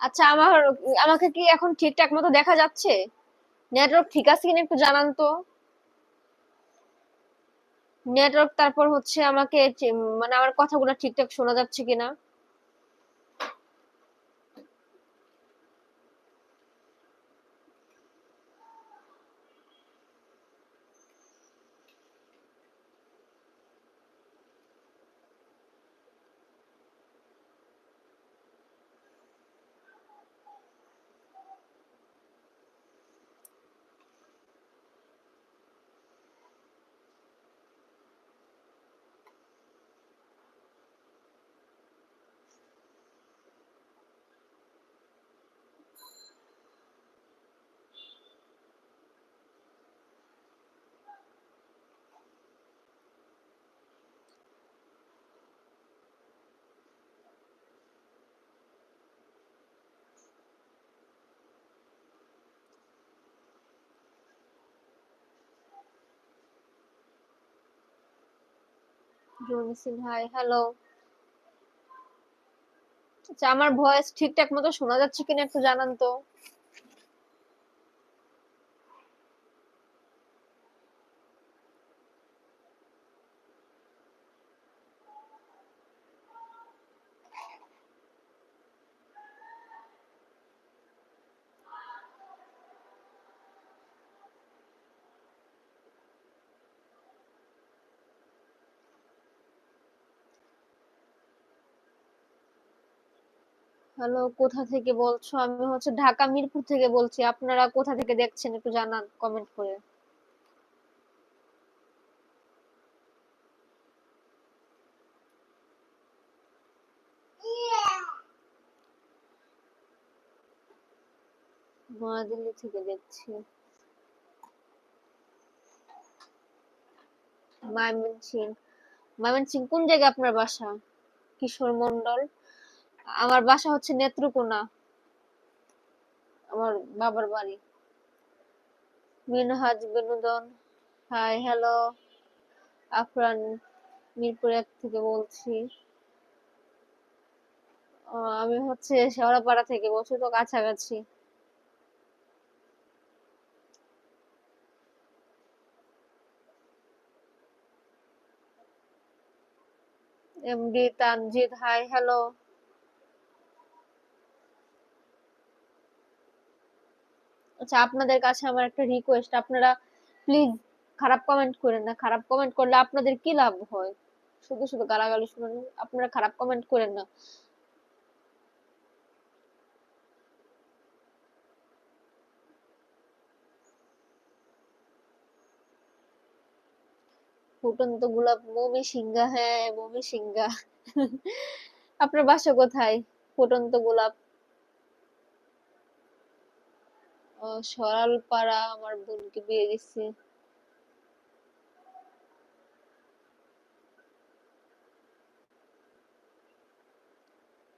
আচ্ছা আমার, আমাকে কি এখন ঠিকঠাক মতো দেখা যাচ্ছে? নেটওয়ার্ক ঠিক আছে কিনা একটু জানান তো। নেটওয়ার্ক তারপর হচ্ছে আমাকে মানে আমার কথাগুলো ঠিকঠাক শোনা যাচ্ছে কিনা? জনিসিন হাই হ্যালো আচ্ছা আমার ভয়েস ঠিকঠাক মতো শোনা যাচ্ছে কিনা একটু জানান তো। হ্যালো কোথা থেকে বলছো? আমি হচ্ছে ঢাকা মিরপুর থেকে বলছি। আপনারা কোথা থেকে দেখছেন একটু জানান কমেন্ট করে। নয়াদিল্লি থেকে দেখছি। ময়মনসিং ময়মনসিং কোন জায়গায় আপনার বাসা? কিশোর মন্ডল আমার বাসা হচ্ছে নেত্রকোনা। আমার বাবার বাড়ি। মিনহাজ বিনোদন। হাই হ্যালো আফরান মিরপুর এক থেকে বলছি। আমি হচ্ছে শেওড়াপাড়া থেকে বলছি, তো কাছাকাছি। এমডি তানজিদ হাই হ্যালো আচ্ছা আপনাদের কাছে আমার একটা রিকোয়েস্ট আপনারা প্লিজ খারাপ কমেন্ট করেন না, খারাপ কমেন্ট করলে আপনাদের কি লাভ হয়? শুধু শুধু গালাগালি শুনেন, আপনারা খারাপ কমেন্ট করেন না। ফুটন্ত গোলাপ, মমি সিংহা হ্যাঁ মৌমি সিংহা। আপনার বাসা কোথায়? ফুটন্ত গোলাপ। ও সরালপাড়া আমার বোনকে বিয়ে দিচ্ছি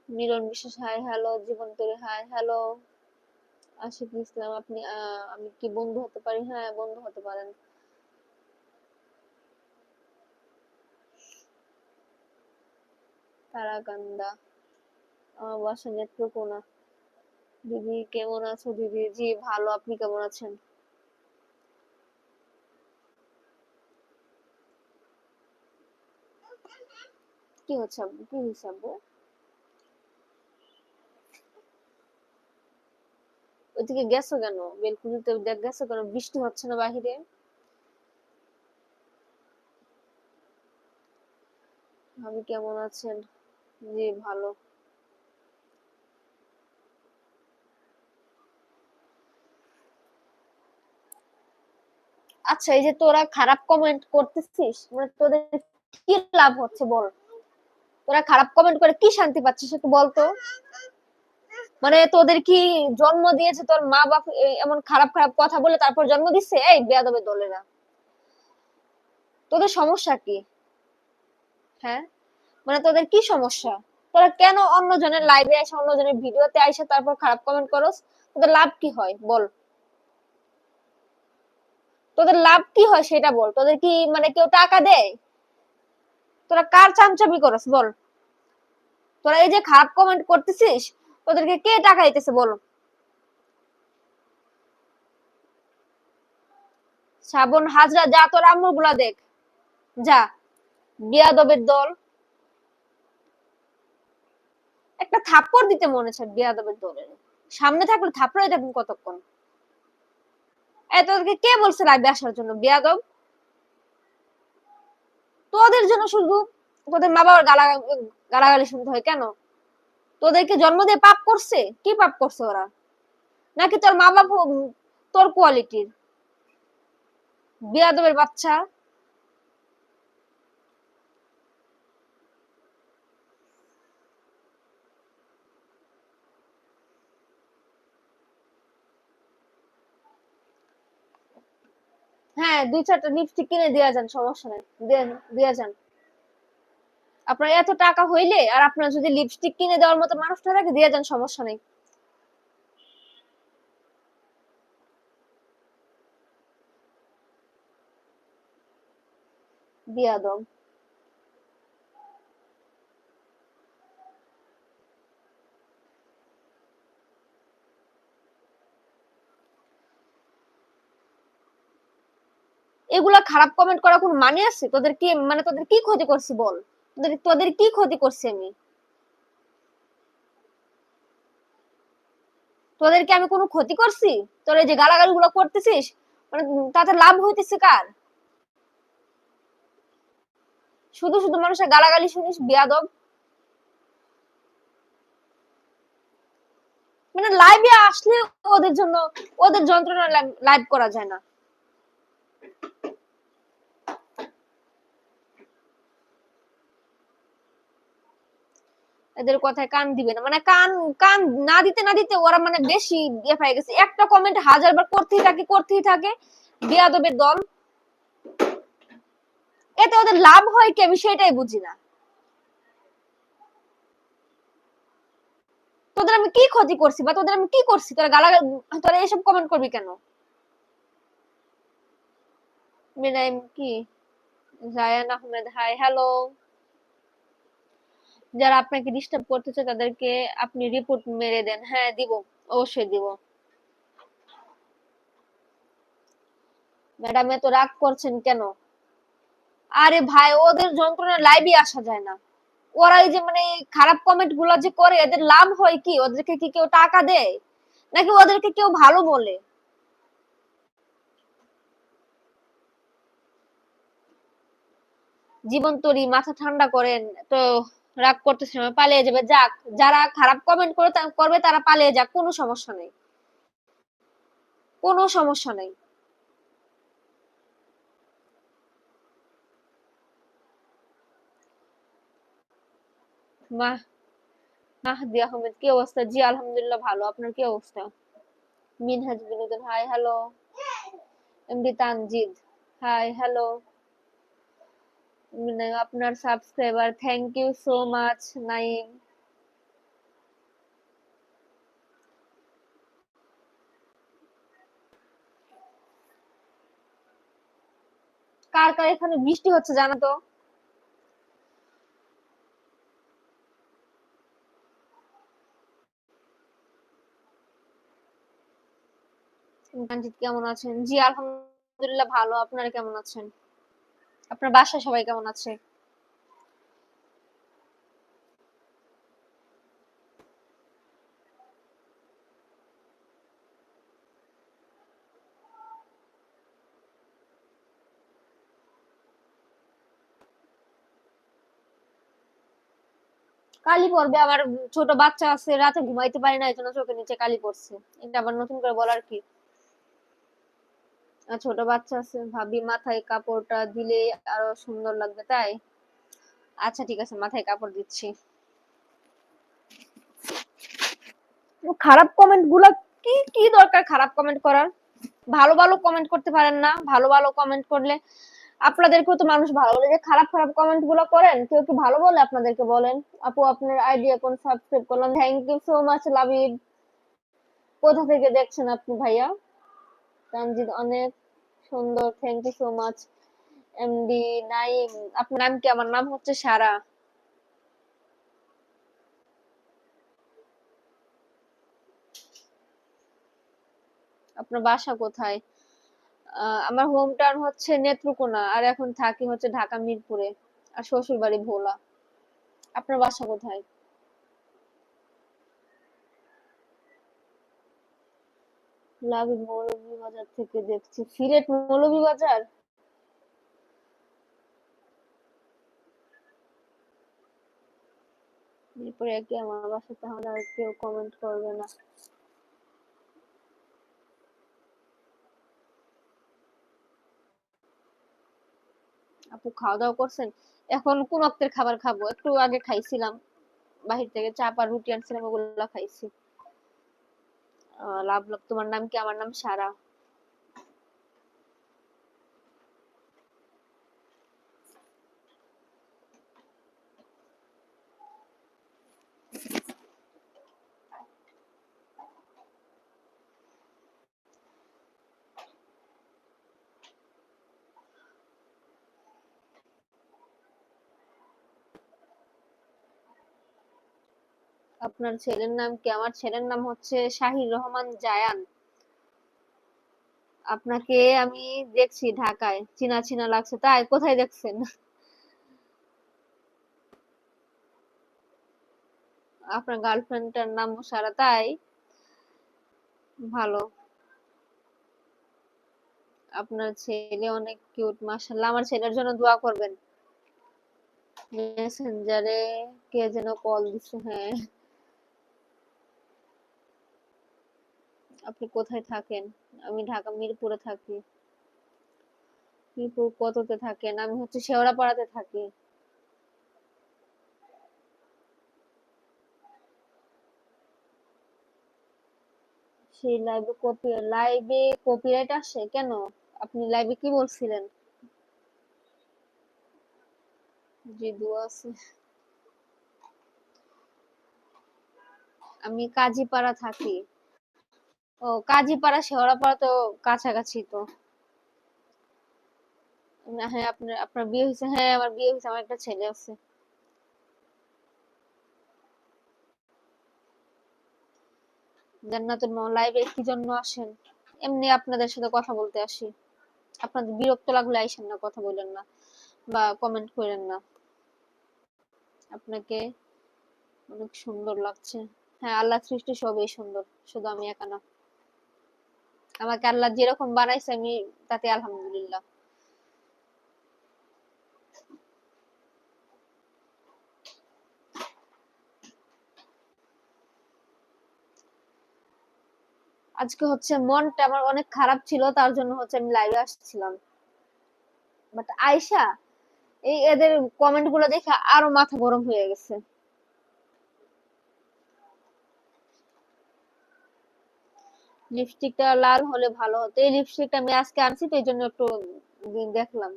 মিলন বিশ্বাস, হাই হ্যালো, জীবন তরি, হাই হ্যালো। আশিক ইসলাম, আপনি আমি কি বন্ধু হতে পারি? হ্যাঁ বন্ধু হতে পারেন। তারাকান্দা, আমার বাসা নেত্রকোনা। দিদি কেমন আছো দিদি? জি, ভালো। আপনি কেমন আছেন? কি হচ্ছে আব্বু? কি হয়েছে আব্বু? ওইদিকে গেছো কেন? বেলকুনিতে দেখ, গেছো কেন? বৃষ্টি হচ্ছে না বাহিরে? আমি কেমন আছেন? জি, ভালো। আচ্ছা এই যে তোরা খারাপ কমেন্ট করতেছিস মানে তোদের কি লাভ হচ্ছে বল? তোরা খারাপ কমেন্ট করে কি শান্তি পাচ্ছিস একটু বলতো মানে তোদের কি জন্ম দিয়েছে তোর মা বাপ এমন খারাপ খারাপ কথা বলে তারপর জন্ম দিচ্ছে? এই বেয়াদবের দলেরা। তোদের সমস্যা কি? হ্যাঁ? মানে তোদের কি সমস্যা? তোরা কেন অন্যজনের লাইভে আসে অন্যজনের ভিডিওতে আইসে তারপর খারাপ কমেন্ট করস? তোদের লাভ কি হয়? বল। তোদের লাভ কি হয় সেটা বল। তোদের কি মানে কেউ টাকা দেয়? তোরা কার চামচামি করস বল। তোরা এই যে খারাপ কমেন্ট করতেছিস, তোদেরকে কে টাকা দিতেছে বলো। শ্রাবণ হাজরা, যা তোর আম্মুরগুলা দেখ। যা, বিয়াদবের দল। একটা থাপ্পড় দিতে মনে হচ্ছে বিয়াদবের দলের। সামনে থাকলে থাপ্পড় দিতে কতক্ষণ? এই তোদেরকে কে বলছে লাইভে আসার জন্য? বিয়াদব? তোদের জন্য শুধু তোদের মা বাবার গালা, গালাগালি শুনতে হয় কেন? তোদেরকে জন্ম দিয়ে পাপ করছে? কি পাপ করছে ওরা? নাকি তোর মা বাবা তোর কোয়ালিটির বিয়াদবের বাচ্চা হ্যাঁ দুই চারটা লিপস্টিক কিনে দেওয়া যান, সমস্যা নাই। দেওয়া যান। আপনার এত টাকা হইলে আর আপনার যদি লিপস্টিক কিনে দেওয়ার মতো মানুষটা থাকে, দিয়ে যান, সমস্যা নেই। বিয়াদব এগুলা খারাপ কমেন্ট করা কোন মানে আছে? তোদের কি মানে তোদের কি ক্ষতি করছি বল? তোদের তোদের কি ক্ষতি করছি আমি? তোদেরকে আমি কোনো ক্ষতি করছি? তোর এই যে গালাগালি গুলো করতেছিস মানে তাতে লাভ হইতেছে কার? শুধু শুধু মানুষের গালাগালি শুনিস, বিয়াদব। মানে লাইভে আসলে ওদের জন্য, ওদের যন্ত্রণা লাইভ করা যায় না। এদের কথায় কান দিবে না। মানে কান কান না দিতে না দিতে ওরা মানে বেশি ইয়ে পাই গেছে। একটা কমেন্ট হাজার বার করতেই থাকে করতেই থাকে। বিয়াদবের দল। এতে ওদের লাভ হয় কি আমি সেটাই বুঝি না। তোদের আমি কি ক্ষতি করছি বা তোদের আমি কি করছি? তোরা গালা, তোরা এসব কমেন্ট করবি কেন? মিনাইম কি? জায়ান আহমেদ হাই হ্যালো যারা আপনাকে ডিস্টার্ব করতেছে, তাদেরকে আপনি রিপোর্ট মেরে দেন। হ্যাঁ দিব। অবশ্যই দিব। ম্যাডাম, এত রাগ করছেন কেন? আরে ভাই, ওদের যন্ত্রণা লাইভে আসা যায় না। ওরা যে মানে খারাপ কমেন্টগুলো যে করে, এদের লাভ হয় কি? ওদেরকে কি কেউ টাকা দেয়? নাকি ওদেরকে কেউ ভালো বলে? জীবন তরি, মাথা ঠান্ডা করেন। তো রাগ করতেছে না পালিয়ে যাবে। যাক, যারা খারাপ কমেন্ট করে করবে, তারা পালিয়ে যাক, কোনো সমস্যা নেই। কোনো সমস্যা নেই। মাহদি আহমেদ, কি অবস্থা? জি, আলহামদুলিল্লাহ ভালো। আপনার কি অবস্থা? মিনহাজ বিনোদন hi hello MD Tanjid hi hello আপনার subscriber thank you so much Naim. কার কার এখানে বৃষ্টি হচ্ছে জানো তো? কেমন আছেন? জি, আলহামদুলিল্লাহ ভালো। আপনারা কেমন আছেন? আপনার বাসায় সবাই কেমন আছে? কালি পড়বে আবার ছোট বাচ্চা আছে, রাতে ঘুমাইতে পারি না এই জন্য চোখের নিচে কালি পড়ছে। এটা আবার নতুন করে বলার কি? ছোট বাচ্চা আছে, ভাবি মাথায় কাপড়টা দিলে আরও সুন্দর লাগবে, তাই? আচ্ছা ঠিক আছে, মাথায় কাপড় দিচ্ছি। খারাপ কমেন্টগুলা কি কি দরকার খারাপ কমেন্ট করার? ভালো ভালো কমেন্ট করতে পারেন না, ভালো ভালো কমেন্ট করলে আপনাদেরকেও তো মানুষ ভালো বলে। যে খারাপ খারাপ কমেন্টগুলো করেন, কেউ কি ভালো বলে আপনাদেরকে বলেন? আপু, আপনার আইডিয়া কোন সাবস্ক্রাইব করলাম? Thank you so much love you কোথা থেকে দেখছেন আপনি ভাইয়া? তানজিদ অনেক সুন্দর thank you so much MD Naim আপনার নাম কি? আমার নাম হচ্ছে সারা। আপনার বাসা কোথায়? আমার হোম টাউন হচ্ছে নেত্রকোনা, আর এখন থাকি হচ্ছে ঢাকা মিরপুরে, আর শ্বশুর বাড়ি ভোলা। আপনার বাসা কোথায়? মৌলভীবাজার থেকে দেখছি। এরপরে আমার বাসা, তাহলে আর কেউ কমেন্ট করবে না। আপু খাওয়া দাওয়া করছেন? এখন কোন অক্তের খাবার খাব? একটু আগে খাইছিলাম। বাহির থেকে চাপ আর রুটি আনছিলাম, ওগুলা খাইছি। লাভ লাভ তোমার নাম কি? আমার নাম সারা। আপনার ছেলের নাম কি? আমার ছেলের নাম হচ্ছে শাহির রহমান জায়ান। আপনাকে আমি দেখছি ঢাকায়। চিনা চিনা লাগছে। তাই, কোথায় দেখছেন? আপনার গার্লফ্রেন্ডটার নাম সারা তাই? ভালো। আপনার ছেলে অনেক কিউট, মাশাআল্লাহ। আমার ছেলের জন্য দোয়া করবেন। মেসেঞ্জারে কে যেন কল দিছে হ্যাঁ। আপনি কোথায় থাকেন? আমি ঢাকা, মিরপুরে থাকি। মিরপুর কততে থাকেন? আমি হচ্ছে শেওড়াপাড়াতে থাকি। সেই লাইভে কপি লাইভে কপিরাইট আসে? কেন? আপনি লাইভে কি বলছিলেন? জি আছে। আমি কাজীপাড়া থাকি। ও, কাজীপাড়া, শেওড়াপাড়া তো কাছাকাছি তো। হ্যাঁ আপনার আপনার বিয়ে হয়েছে হ্যাঁ আমার বিয়ে হয়েছে আমার একটা ছেলে আছে। জান্নাতুল লাইভে কি জন্য আসেন? এমনি আপনাদের সাথে কথা বলতে আসি। আপনাদের বিরক্ত লাগলে আইসেন না, কথা বলেন না, বা কমেন্ট করেন না। আপনাকে অনেক সুন্দর লাগছে। হ্যাঁ আল্লাহ সৃষ্টি সবই সুন্দর, শুধু আমি একা না। আমাকে আল্লাহ যেরকম বানাইছে, আমি তাতে আলহামদুলিল্লাহ। আজকে হচ্ছে মনটা আমার অনেক খারাপ ছিল, তার জন্য হচ্ছে আমি লাইভে আসছিলাম। বাট আয়শা, এই এদের কমেন্টগুলো দেখে আরও মাথা গরম হয়ে গেছে। লিপস্টিকটা লাল হলে ভালো হতো। এই লিপস্টিকটা আমি আজকে আনছি, তো এই জন্য একটু দেখলাম।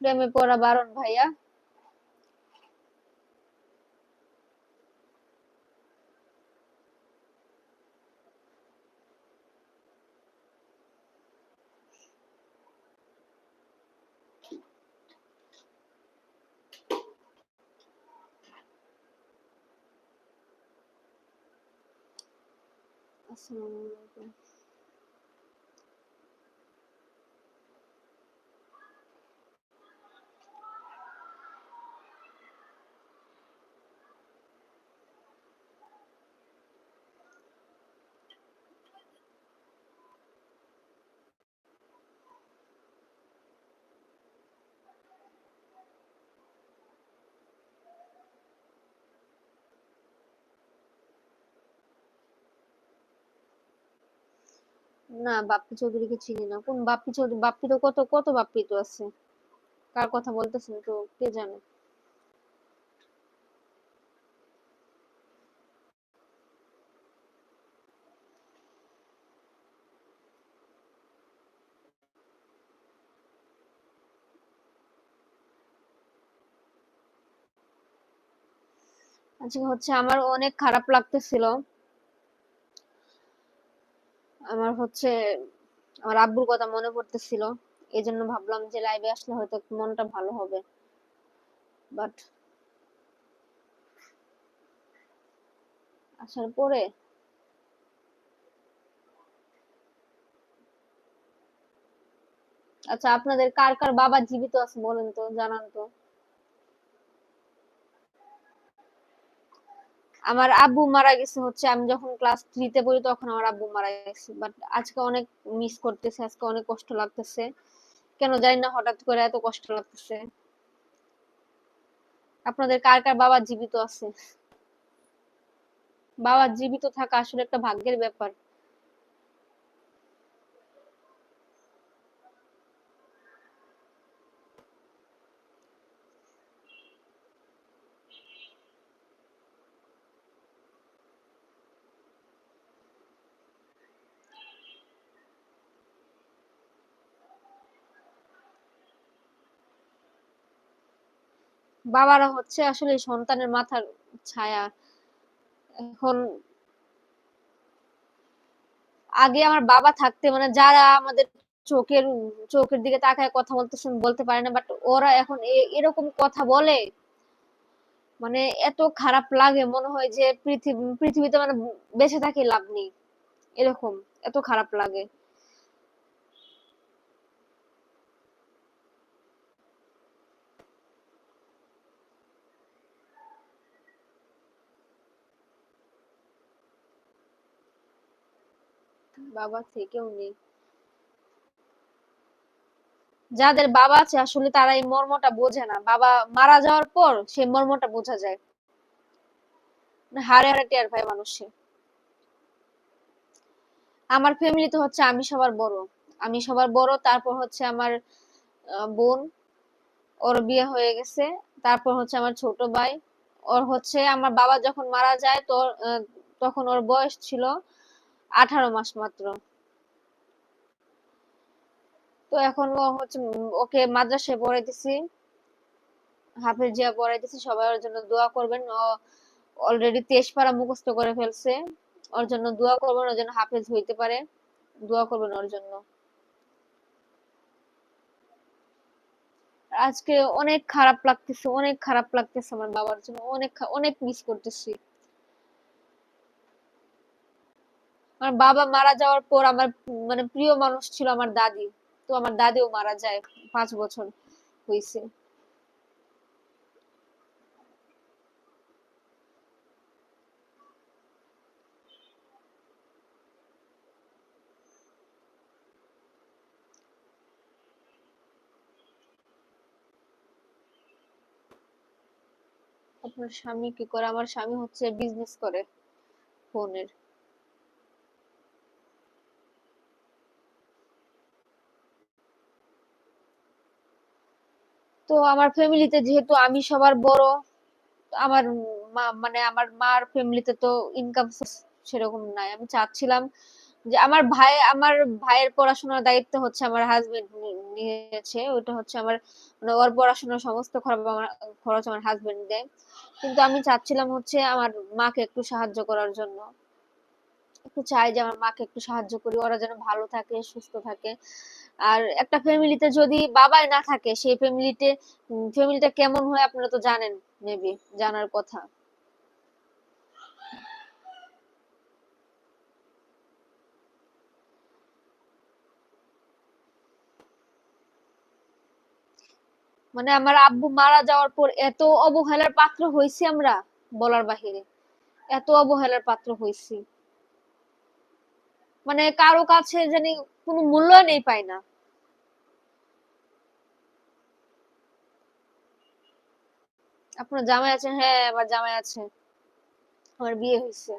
প্রেমে পড়া বারণ ভাইয়া। son না, বাপ্পি চৌধুরীকে চিনি না। কোন বাপ্পি চৌধুরী বাপ্পি তো কত কত বাপ্পি তো আছে। কার কথা বলতেছেন তো কে জানে? আজকে হচ্ছে আমার অনেক খারাপ লাগতেছিল। আমার হচ্ছে, আমার আব্বুর কথা মনে পড়তেছিল। এই জন্য ভাবলাম যে লাইভে আসলে হয়তো মনটা ভালো হবে। বাট আসার পরে আচ্ছা আপনাদের কার কার বাবা জীবিত আছে বলেন তো, জানান তো। আমার আব্বু মারা গেছে হচ্ছে, আমি যখন ক্লাস থ্রিতে পড়ি তখন আমার আব্বু মারা গেছে। বাট আজকে অনেক মিস করতেছে, আজকে অনেক কষ্ট লাগতেছে। কেন জানি না, হঠাৎ করে এত কষ্ট লাগতেছে। আপনাদের কার কার বাবা জীবিত আছে? বাবা জীবিত থাকা আসলে একটা ভাগ্যের ব্যাপার। বাবারা হচ্ছে আসলে সন্তানের মাথার ছায়া। এখন আগে আমার বাবা থাকতে মানে যারা আমাদের চোখের চোখের দিকে তাকায় কথা বলতেছেন বলতে পারে না বাট ওরা এখন এরকম কথা বলে। মানে এত খারাপ লাগে, মনে হয় যে পৃথিবী, পৃথিবীতে মানে বেঁচে থাকি লাভ নেই। এরকম, এত খারাপ লাগে। বাবা থেকেও নেই। যাদের বাবা আছে, আসলে তারা এই মর্মটা বোঝে না। বাবা মারা যাওয়ার পর সে মর্মটা বোঝা যায়। হারে হারে টের পায় মানুষে আমার ফ্যামিলিতে হচ্ছে আমি সবার বড়। আমি সবার বড়, তারপর হচ্ছে আমার বোন, ওর বিয়ে হয়ে গেছে। তারপর হচ্ছে আমার ছোট ভাই। ওর হচ্ছে, আমার বাবা যখন মারা যায়, তো তখন ওর বয়স ছিল আঠারো মাস মাত্র। তো এখন হচ্ছে, ওকে মাদ্রাসায় পড়াইতেছি হাফেজিয়া পড়াইতেছি সবাই ওর জন্য দোয়া করবেন। অলরেডি তেইশ পারা মুখস্থ করে ফেলছে। ওর জন্য দোয়া করবেন, ওর জন্য হাফেজ হইতে পারে। দোয়া করবেন ওর জন্য। আজকে অনেক খারাপ লাগতেছে, অনেক খারাপ লাগতেছে আমার বাবার জন্য। অনেক অনেক মিস করতেছি। আমার বাবা মারা যাওয়ার পর আমার মানে প্রিয় মানুষ ছিল আমার দাদি। তো আমার দাদিও মারা যায়, পাঁচ বছর হয়েছে আপনার স্বামী কি করে? আমার স্বামী হচ্ছে বিজনেস করে ফোনের। তো আমার ফ্যামিলিতে যেহেতু আমি সবার বড়, আমার মানে আমার মার ফ্যামিলিতে তো ইনকাম সেরকম নাই। আমি চাচ্ছিলাম যে আমার ভাই, আমার ভাইয়ের পড়াশোনার দায়িত্ব হচ্ছে আমার হাজবেন্ড নিয়েছে। ওটা হচ্ছে আমার মানে ওর পড়াশোনার সমস্ত খরচ আমার খরচ আমার হাজবেন্ড দেয়। কিন্তু আমি চাচ্ছিলাম হচ্ছে আমার মাকে একটু সাহায্য করার জন্য। একটু চাই যে আমার মাকে একটু সাহায্য করি, ওরা যেন ভালো থাকে, সুস্থ থাকে। আর একটা ফ্যামিলিতে যদি বাবাই না থাকে, সেই ফ্যামিলিতে ফ্যামিলিটা কেমন হয় আপনারা তো জানেন মেবি জানার কথা। মানে আমার আব্বু মারা যাওয়ার পর এত অবহেলার পাত্র হয়েছি আমরা, বলার বাহিরে। এত অবহেলার পাত্র হয়েছি মানে কারও কাছে জানি কোনো মূল্যায়নই পায় না। আপনার জামাই আছে হ্যাঁ আমার জামাই আছে। আমার বিয়ে হয়েছে।